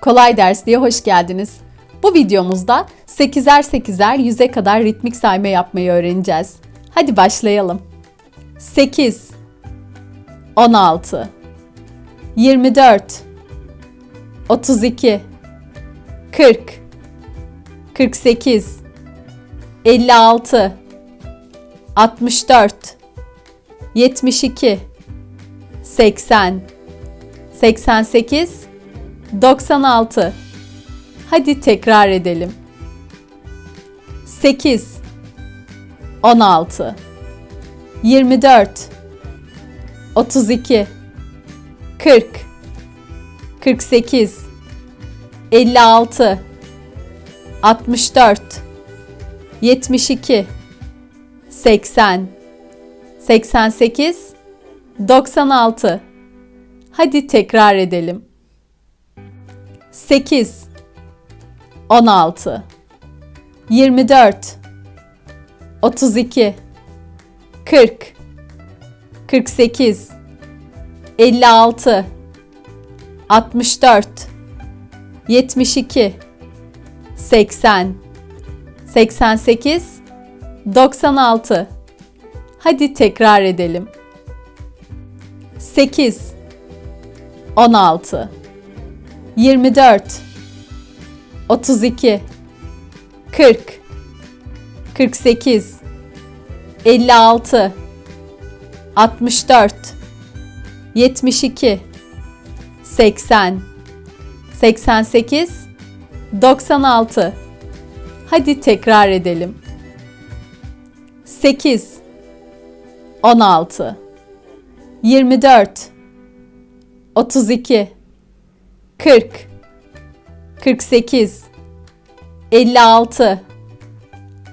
Kolay Ders diye hoş geldiniz. Bu videomuzda 8'er 8'er 100'e kadar ritmik sayma yapmayı öğreneceğiz. Hadi başlayalım. 8 16 24 32 40 48 56 64 72 80 88 96 Hadi tekrar edelim. 8 16 24 32 40 48 56 64 72 80 88 96 Hadi tekrar edelim. 8 16 24 32 40 48 56 64 72 80 88 96 Hadi tekrar edelim. 8 16 24 32 40 48 56 64 72 80 88 96 Hadi tekrar edelim. 8 16 24 32 40 48 56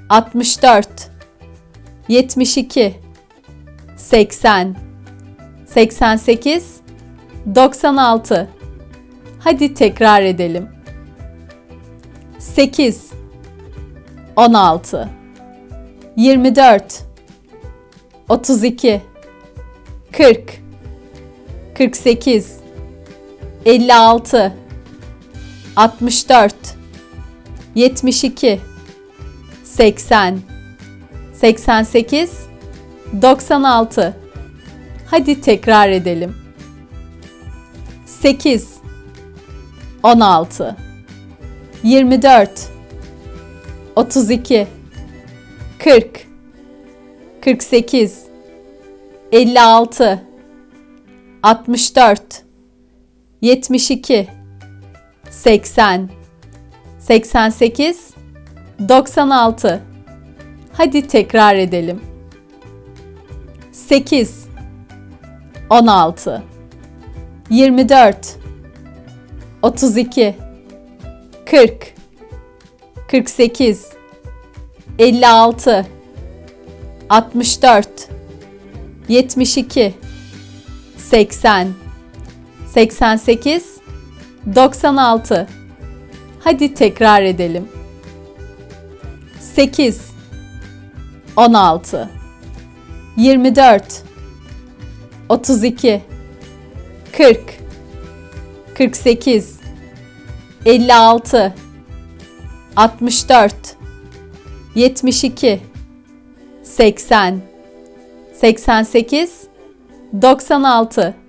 64 72 80 88 96 Hadi tekrar edelim. 8 16 24 32 40 48 56 64 72 80 88 96 Hadi tekrar edelim. 8 16 24 32 40 48 56 64 72 80 88 96 Hadi tekrar edelim. 8 16 24 32 40 48 56 64 72 80 88 96 Hadi tekrar edelim. 8 16 24 32 40 48 56 64 72 80 88 96